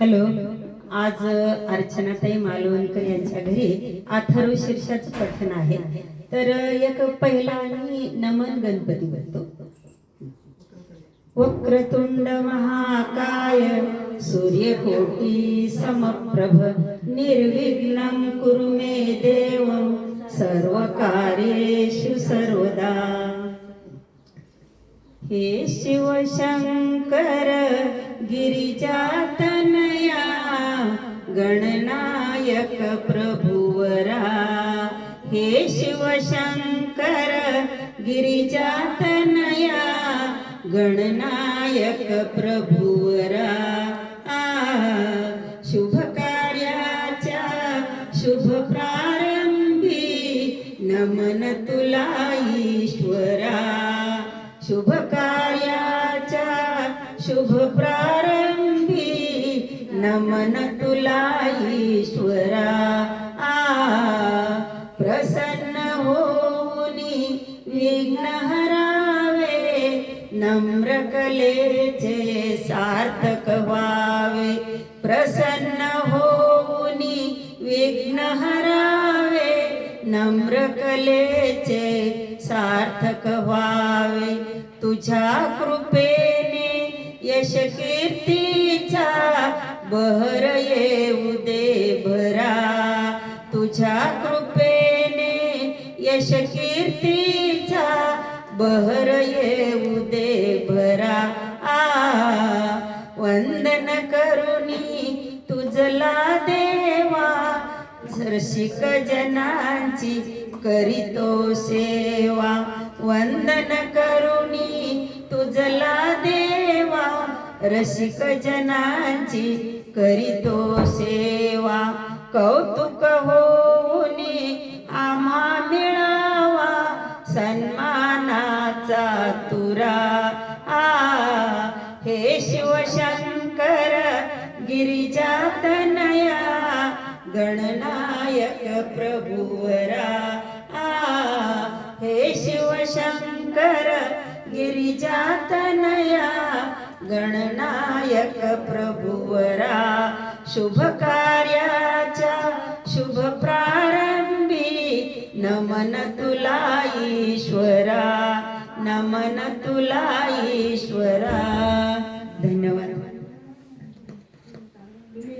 Hello आज अर्चनाताई मालवणकर यांच्या घरी अथर्व शीर्षाचं पठण आहे. तर एक पहिला आणि नमन गणपती बनतो. वक्रतुंड महाकाय सूर्यकोटी समप्रभ निर्विघ्न कुरु मे देव सर्वकार्येषु सर्व हे शिवशंकर गिरिजातनया गणनायक प्रभुवरा. हे शिवशंकर गिरिजातनया गणनायक प्रभुवरा. आ शुभ कार्याच्या शुभ प्रारंभी नमन तुला ईश्वरा. शुभ कार्याच्या शुभ प्रारंभी नमन तुला ईश्वरा. आ प्रसन्न होनी विघ्न हरावे नम्र कलेचे सार्थक व्हावे. प्रसन्न होनी विघ्न हरावे नम्र कलेचे सार्थक व्हावे. तुझ्या कृपेने यश कीर्तीचा बहर येऊ दे भरा. तुझ्या कृपेने यश कीर्तीचा बहर येऊ दे भरा. रसिक जनांची करीतो सेवा. वंदन करुणी तुझला देवा. रसिक जनांची करीतो सेवा. कौतुक होऊनी आम्हा मिळावा. सन्मानाचा तुरा. आ हे शिवशंकर गिरिजातनया. गणनायक प्रभुवरा. आ हे शिवशंकर गिरिजातनया गणनायक प्रभुवरा. शुभ कार्याच्या शुभ प्रारंभी नमन तुला ईश्वरा. नमन तुला ईश्वरा.